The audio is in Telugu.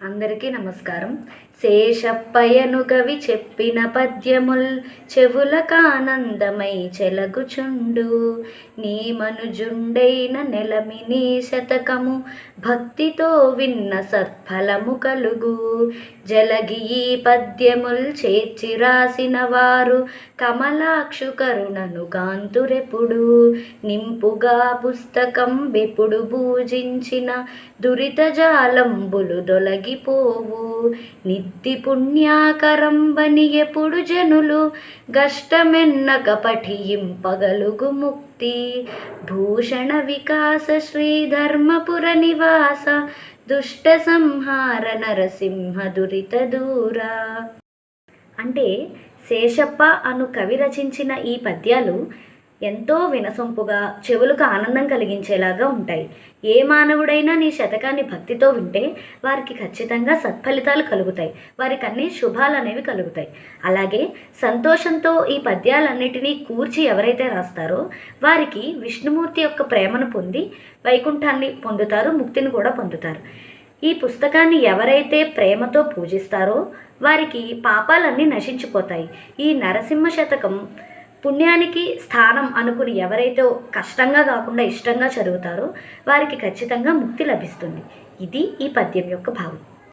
అందరికీ నమస్కారం. శేషప్పయను కవి చెప్పిన పద్యముల్ చెవులకానందమై చెలగుచుండు. నీ మనుజుండైన నెలమి నీ శతకము భక్తితో విన్న సత్ఫలము కలుగు. జలగి ఈ పద్యముల్ చేర్చి రాసిన వారు కమలాక్షు కరుణను కాంతురెప్పుడు. నింపుగా పుస్తకం బెప్పుడు పూజించిన దురిత జాలంబులు దొలగిపోవు నిత్తి పుణ్యాకరంబని ఎప్పుడు జనులు గష్టమెన్నక పఠింపగలుగు ముక్తి. భూషణ వికాస శ్రీధర్మపుర నివాస దుష్ట సంహార నరసింహ దురిత దూరా. అంటే శేషప్ప అను కవి రచించిన ఈ పద్యాలు ఎంతో వినసొంపుగా చెవులకు ఆనందం కలిగించేలాగా ఉంటాయి. ఏ మానవుడైనా నీ శతకాన్ని భక్తితో వింటే వారికి ఖచ్చితంగా సత్ఫలితాలు కలుగుతాయి. వారికి అన్ని శుభాలు అనేవి కలుగుతాయి. అలాగే సంతోషంతో ఈ పద్యాలన్నిటినీ కూర్చి ఎవరైతే రాస్తారో వారికి విష్ణుమూర్తి యొక్క ప్రేమను పొంది వైకుంఠాన్ని పొందుతారు ముక్తిని కూడా పొందుతారు. ఈ పుస్తకాన్ని ఎవరైతే ప్రేమతో పూజిస్తారో వారికి పాపాలన్నీ నశించిపోతాయి. ఈ నరసింహ శతకం పుణ్యానికి స్థానం అనుకుని ఎవరైతే కష్టంగా కాకుండా ఇష్టంగా చదువుతారో వారికి ఖచ్చితంగా ముక్తి లభిస్తుంది. ఇది ఈ పద్యం యొక్క భావం.